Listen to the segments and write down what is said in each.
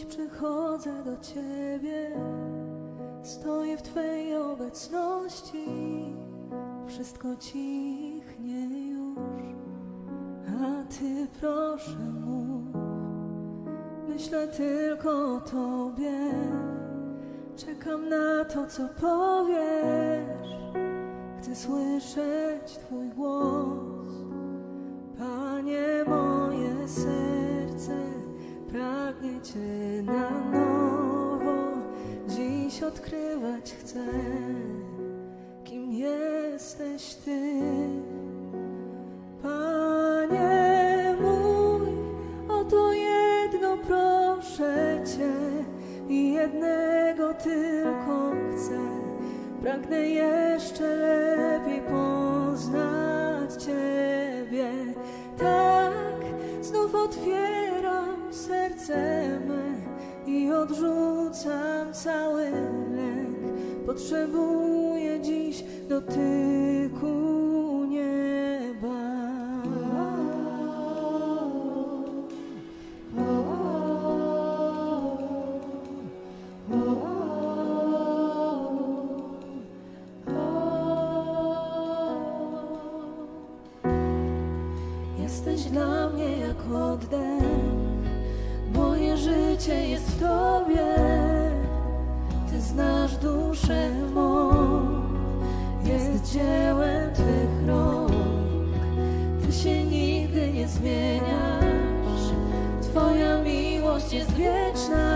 Dziś przychodzę do Ciebie, stoję w Twojej obecności. Wszystko cichnie już, a Ty proszę mów. Myślę tylko o Tobie, czekam na to, co powiesz. Chcę słyszeć Twój głos. Panie, moje serce pragnie Cię na nowo. Dziś odkrywać chcę, kim jesteś Ty. Panie mój, o to jedno proszę Cię i jednego tylko chcę. Pragnę jeszcze lepiej otwieram serce me i odrzucam cały lęk. Potrzebuję dziś dotyku Jesteś dla mnie jak oddech, moje życie jest w Tobie. Ty znasz duszę mą, jest dziełem Twych rąk. Ty się nigdy nie zmieniasz, Twoja miłość jest wieczna,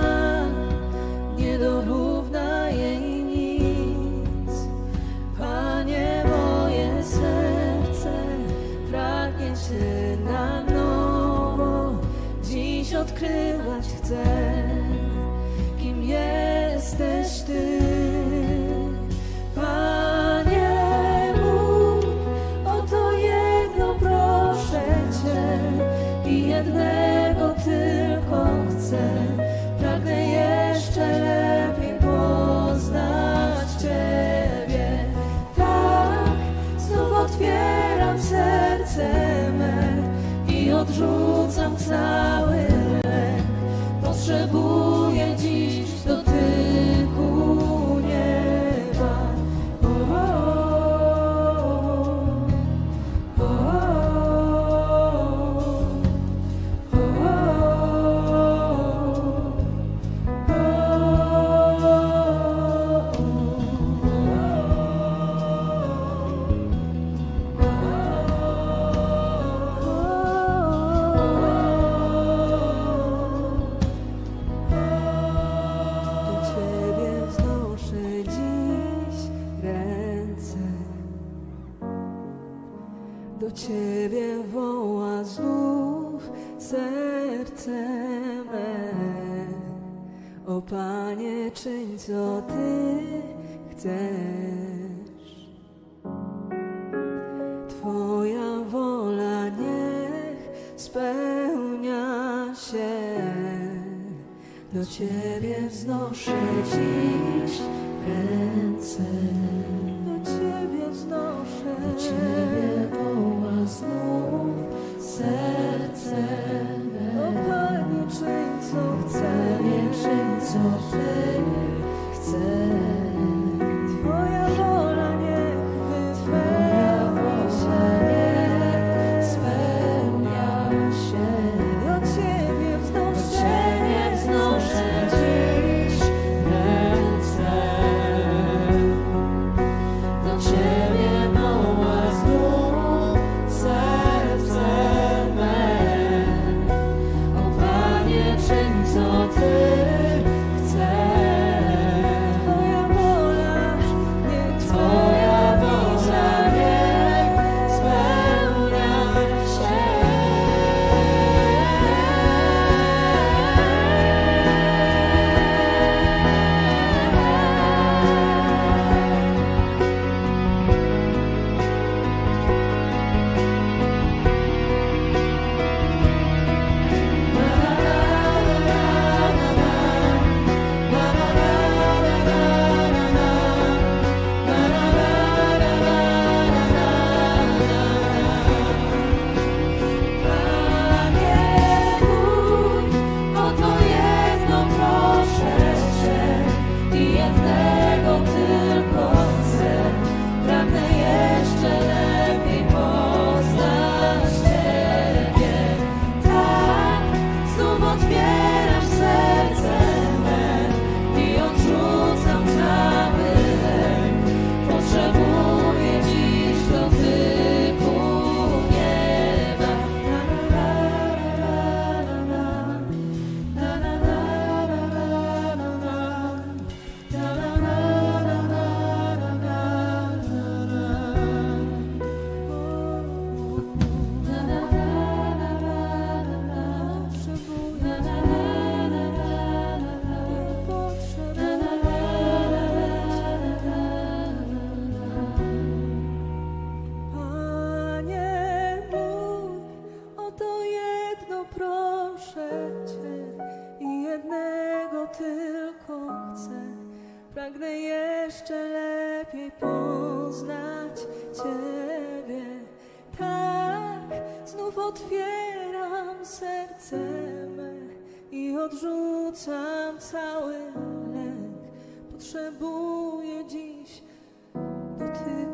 Cię na nowo. Dziś odkrywać chcę, kim jesteś Ty. Odrzucam cały lęk. Potrzebuję Do Ciebie woła znów serce me. O Panie, czyń co Ty chcesz. Twoja wola niech spełnia się. Do Ciebie wznoszę dziś lepiej poznać Ciebie. Tak, znów otwieram serce me i odrzucam cały lęk. Potrzebuję dziś dotyku.